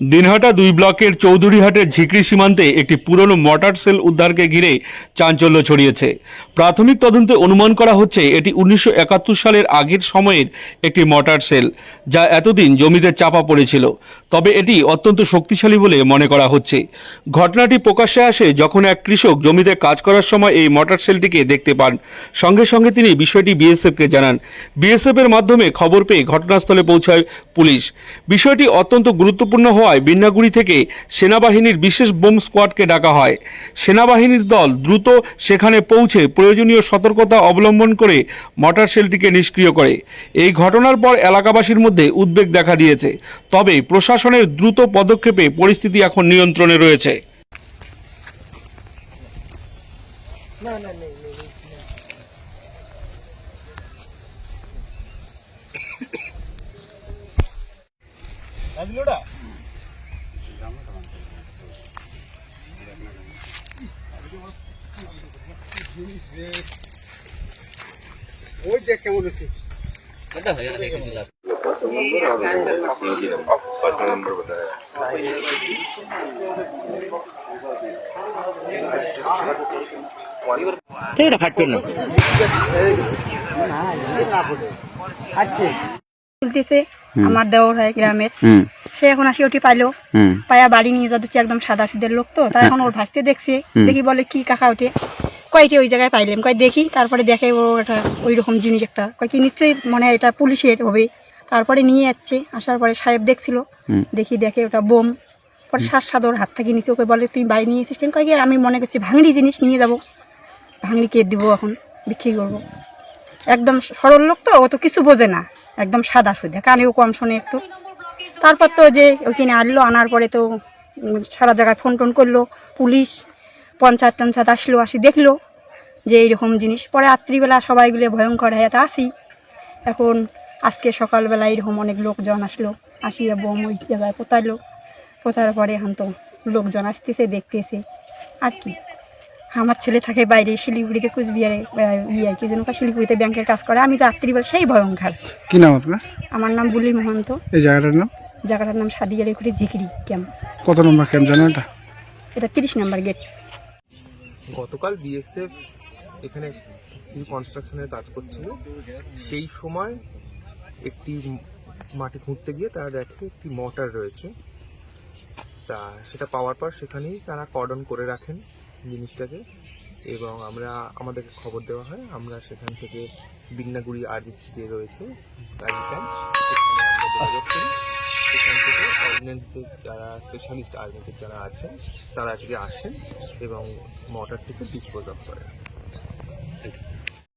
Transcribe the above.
দিনহাটা দুই ব্লকের চৌধুরীহাটের ঝিকরি সীমান্তে একটি পুরনো মর্টার সেল উদ্ধারকে ঘিরে চাঞ্চল্য ছড়িয়েছে। প্রাথমিক তদন্তে অনুমান করা হচ্ছে এটি উনিশশো একাত্তর সালের আগের সময়ের একটি মর্টার সেল, যা এতদিন জমিতে চাপা পড়েছিল। তবে এটি অত্যন্ত শক্তিশালী বলে মনে করা হচ্ছে। ঘটনাটি প্রকাশ্যে আসে যখন এক কৃষক জমিতে কাজ করার সময় এই মর্টার সেলটিকে দেখতে পান। সঙ্গে সঙ্গে তিনি বিষয়টি বিএসএফকে জানান। বিএসএফ এর মাধ্যমে খবর পেয়ে ঘটনাস্থলে পৌঁছায় পুলিশ। বিষয়টি অত্যন্ত গুরুত্বপূর্ণ হওয়ায় বিন্নাগুড়ি থেকে সেনাবাহিনীর বিশেষ বোম স্কোয়াডকে ডাকা হয়। সেনাবাহিনীর দল দ্রুত সেখানে পৌঁছে প্রয়োজনীয় সতর্কতা অবলম্বন করে মর্টার সেলটিকে নিষ্ক্রিয় করে। এই ঘটনার পর এলাকাবাসীর মধ্যে উদ্বেগ দেখা দিয়েছে। তবে প্রশাসনের দ্রুত পদক্ষেপে পরিস্থিতি এখন নিয়ন্ত্রণে রয়েছে। ওই দেখ কেমন আছে এটা ফাটবে না তুলতেছে আমার দেওর হয় গ্রামের হুম সে এখন আসি ওটি পাইলো। পায়া বাড়ি নিয়ে যাচ্ছে একদম সাদা সুদের লোক তো তাই এখন ওর ভাসতে দেখছে। দেখি বলে কি কাকা ওঠে কয়টি ওই জায়গায় পাইলাম। কয় দেখি। তারপরে দেখে ও একটা ওই রকম জিনিস একটা। কয় কি নিশ্চয়ই মনে হয় এটা পুলিশের হবে। তারপরে নিয়ে যাচ্ছে। আসার পরে সাহেব দেখছিল। দেখি দেখে ওটা বোম। পরে শ্বাস সাদর হাত থেকে নিচে ওকে বলে তুই বাড়ি নিয়ে এসেছিস কেন? কয় আমি মনে করছি ভাঙড়ি জিনিস নিয়ে যাব। ভাঙড়ি কে দিব এখন? বিক্রি করব। একদম সরল লোক তো ও তো কিছু বোঝে না। একদম সাদা সুদে। কানেও কম শোনে একটু। তারপর তো যে ওইখানে আনলো আনার পরে তো সারা জায়গায় ফোন টোন করল পুলিশ পঞ্চায়েত টঞ্চায়েত আসলো আসি দেখল যে এইরকম জিনিস। পরে রাত্রিবেলা সবাইগুলো ভয়ঙ্কর হয়ে তা আসি। এখন আজকে সকালবেলা এরকম অনেক লোকজন আসলো আসিয়া বোম ওই জায়গায় পোতালো। পোতার পরে এখন তো লোকজন আসতেছে দেখতেছে। আর কি? আমার ছেলে থাকে বাইরে শিলিগুড়িতে কুচবিহারে ইয়ে কি যেন শিলিগুড়িতে ব্যাংকের কাজ করে। আমি তো রাত্রিবেলা সেই ভয়ঙ্কর। কি নাম আপনার? আমার নাম বুলি মহন্ত। এই জায়গাটার নাম? জায়গাটার নাম সাদিয়া রেখুরি ঝিকরি ক্যাম্প। কত নম্বর ক্যাম্প জানেন এটা? এটা তিরিশ নাম্বার গেট। গতকাল বিএসএফ এখানে কনস্ট্রাকশনের কাজ করছিল। সেই সময় একটি মাটি খুঁড়তে গিয়ে তারা দেখে একটি মোটর রয়েছে। তা সেটা পাওয়ার পর সেখানেই তারা কর্ডন করে রাখেন জিনিসটাকে এবং আমরা আমাদেরকে খবর দেওয়া হয় আমরা সেখান থেকে বিন্নাগুড়ি আর্মি যে রয়েছে আর্মি ক্যাম্প সেখানে আমরা যোগাযোগ করি। সেখান থেকে অর্ডিনেন্স যে যারা স্পেশালিস্ট আর্মিতে যারা আছেন, তারা আজকে আসেন এবং মটারটিকে ডিসপোজ অফ করেন।